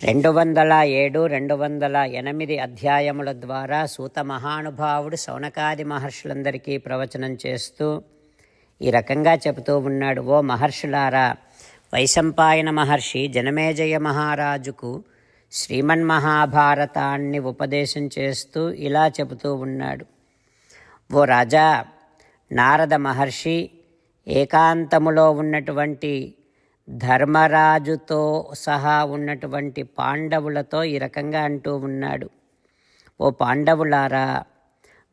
రెండు వందల ఏడు రెండు వందల ఎనిమిది అధ్యాయముల ద్వారా సూత మహానుభావుడు సౌనకాది మహర్షులందరికీ ప్రవచనం చేస్తూ ఈ రకంగా చెబుతూ ఉన్నాడు ఓ మహర్షులారా వైశంపాయన మహర్షి జనమేజయ మహారాజుకు శ్రీమన్ మహాభారతాన్ని ఉపదేశం చేస్తూ ఇలా చెబుతూ ఉన్నాడు. ఓ రాజా నారద మహర్షి ఏకాంతములో ఉన్నటువంటి ధర్మరాజుతో సహా ఉన్నటువంటి పాండవులతో ఈ రకంగా అంటూ ఉన్నాడు. ఓ పాండవులారా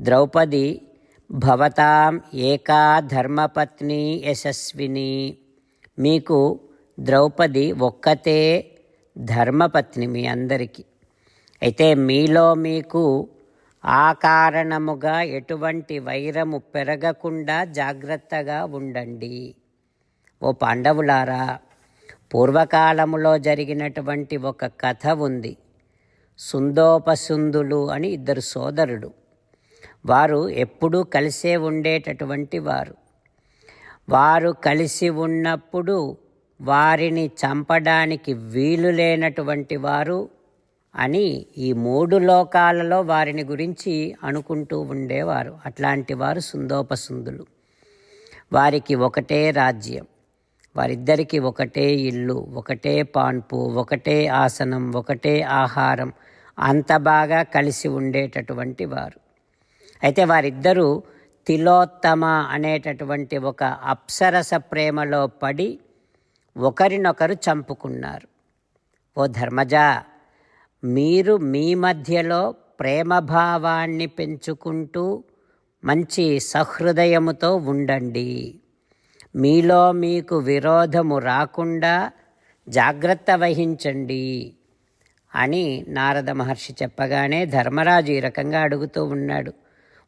ద్రౌపది భవతాం ఏకా ధర్మపత్ని యశస్విని. మీకు ద్రౌపది ఒక్కతే ధర్మపత్ని మీ అందరికీ. అయితే మీలో మీకు ఆ కారణముగా ఎటువంటి వైరము పెరగకుండా జాగ్రత్తగా ఉండండి. ఓ పాండవులారా పూర్వకాలములో జరిగినటువంటి ఒక కథ ఉంది. సుందోపసుందులు అని ఇద్దరు సోదరుడు వారు ఎప్పుడూ కలిసే ఉండేటటువంటి వారు. వారు కలిసి ఉన్నప్పుడు వారిని చంపడానికి వీలు లేనటువంటి వారు అని ఈ మూడు లోకాలలో వారిని గురించి అనుకుంటూ ఉండేవారు. అట్లాంటి వారు సుందోపసుందులు. వారికి ఒకటే రాజ్యం. వారిద్దరికీ ఒకటే ఇల్లు ఒకటే పాన్పు ఒకటే ఆసనం ఒకటే ఆహారం. అంత బాగా కలిసి ఉండేటటువంటి వారు. అయితే వారిద్దరూ తిలోత్తమ అనేటటువంటి ఒక అప్సరస ప్రేమలో పడి ఒకరినొకరు చంపుకున్నారు. ఓ ధర్మజ మీరు మీ మధ్యలో ప్రేమభావాన్ని పెంచుకుంటూ మంచి సహృదయముతో ఉండండి. మీలో మీకు విరోధము రాకుండా జాగ్రత్త వహించండి అని నారద మహర్షి చెప్పగానే ధర్మరాజు ఈ రకంగా అడుగుతూ ఉన్నాడు.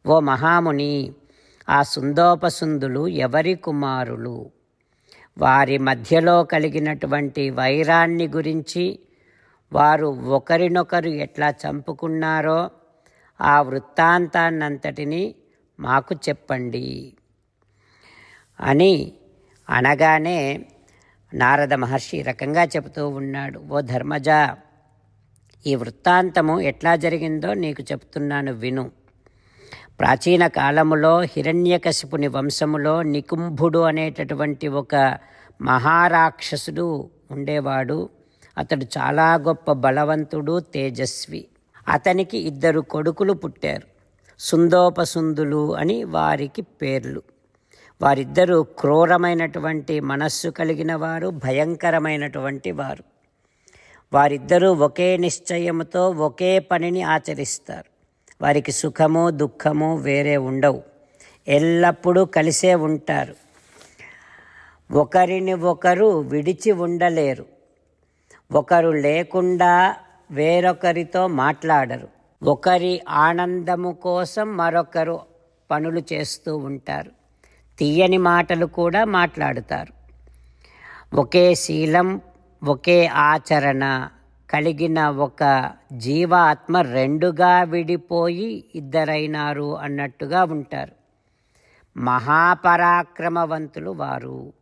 ఓ మహాముని ఆ సుందోపసుందులు ఎవరి కుమారులు? వారి మధ్యలో కలిగినటువంటి వైరాన్ని గురించి వారు ఒకరినొకరు ఎట్లా చంపుకున్నారో ఆ వృత్తాంతాన్నంతటిని మాకు చెప్పండి. అని అనగానే నారద మహర్షి రకంగా చెబుతూ ఉన్నాడు ఓ ధర్మజ ఈ వృత్తాంతము ఎట్లా జరిగిందో నీకు చెప్తున్నాను విను. ప్రాచీన కాలములో హిరణ్యకశిపుని వంశములో నికుంభుడు అనేటటువంటి ఒక మహారాక్షసుడు ఉండేవాడు. అతడు చాలా గొప్ప బలవంతుడు తేజస్వి. అతనికి ఇద్దరు కొడుకులు పుట్టారు. సుందోపసుందులు అని వారికి పేర్లు. వారిద్దరూ క్రూరమైనటువంటి మనస్సు కలిగిన వారు భయంకరమైనటువంటి వారు. వారిద్దరూ ఒకే నిశ్చయముతో ఒకే పనిని ఆచరిస్తారు. వారికి సుఖము దుఃఖము వేరే ఉండవు. ఎల్లప్పుడూ కలిసే ఉంటారు. ఒకరిని ఒకరు విడిచి ఉండలేరు. ఒకరు లేకుండా వేరొకరితో మాట్లాడరు. ఒకరి ఆనందము కోసం మరొకరు పనులు చేస్తూ ఉంటారు. తీయని మాటలు కూడా మాట్లాడుతారు. ఒకే శీలం ఒకే ఆచరణ కలిగిన ఒక జీవాత్మ రెండుగా విడిపోయి ఇద్దరైనారు అన్నట్టుగా ఉంటారు. మహాపరాక్రమవంతులు వారు.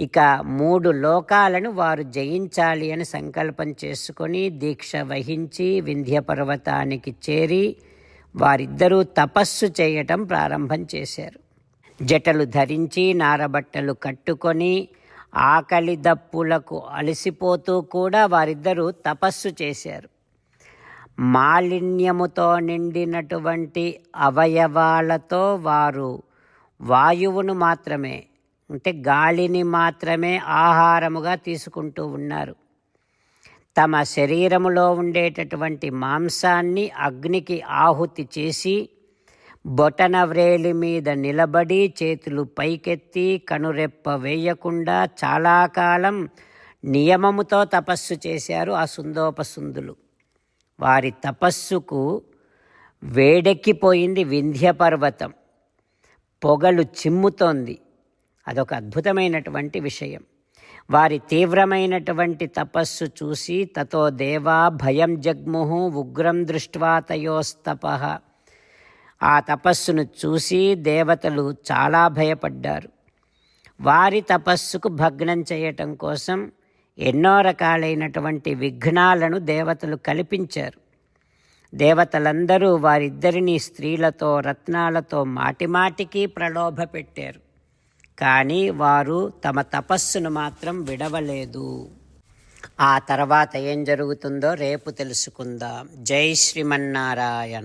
ఇక మూడు లోకాలను వారు జయించాలి అని సంకల్పం చేసుకొని దీక్ష వహించి వింధ్య పర్వతానికి చేరి వారిద్దరూ తపస్సు చేయటం ప్రారంభం చేశారు. జటలు ధరించి నారబట్టలు కట్టుకొని ఆకలి దప్పులకు అలసిపోతూ కూడా వారిద్దరూ తపస్సు చేశారు. మాలిన్యముతో నిండినటువంటి అవయవాలతో వారు వాయువును మాత్రమే అంటే గాలిని మాత్రమే ఆహారముగా తీసుకుంటూ ఉన్నారు. తమ శరీరములో ఉండేటటువంటి మాంసాన్ని అగ్నికి ఆహుతి చేసి బొటన వ్రేలి మీద నిలబడి చేతులు పైకెత్తి కనురెప్ప వేయకుండా చాలా కాలం నియమముతో తపస్సు చేశారు ఆ సుందోపసుందులు. వారి తపస్సుకు వేడెక్కిపోయింది వింధ్య పర్వతం పొగలు చిమ్ముతోంది. అదొక అద్భుతమైనటువంటి విషయం. వారి తీవ్రమైనటువంటి తపస్సు చూసి తతో దేవా భయం జగ్ముహు ఉగ్రం దృష్ట్వా తయోస్తప. ఆ తపస్సును చూసి దేవతలు చాలా భయపడ్డారు. వారి తపస్సుకు భగ్నం చేయటం కోసం ఎన్నో రకాలైనటువంటి విఘ్నాలను దేవతలు కల్పించారు. దేవతలందరూ వారిద్దరిని స్త్రీలతో రత్నాలతో మాటిమాటికి ప్రలోభ పెట్టారు. కానీ వారు తమ తపస్సును మాత్రం విడవలేదు. ఆ తర్వాత ఏం జరుగుతుందో రేపు తెలుసుకుందాం. జై శ్రీమన్నారాయణ.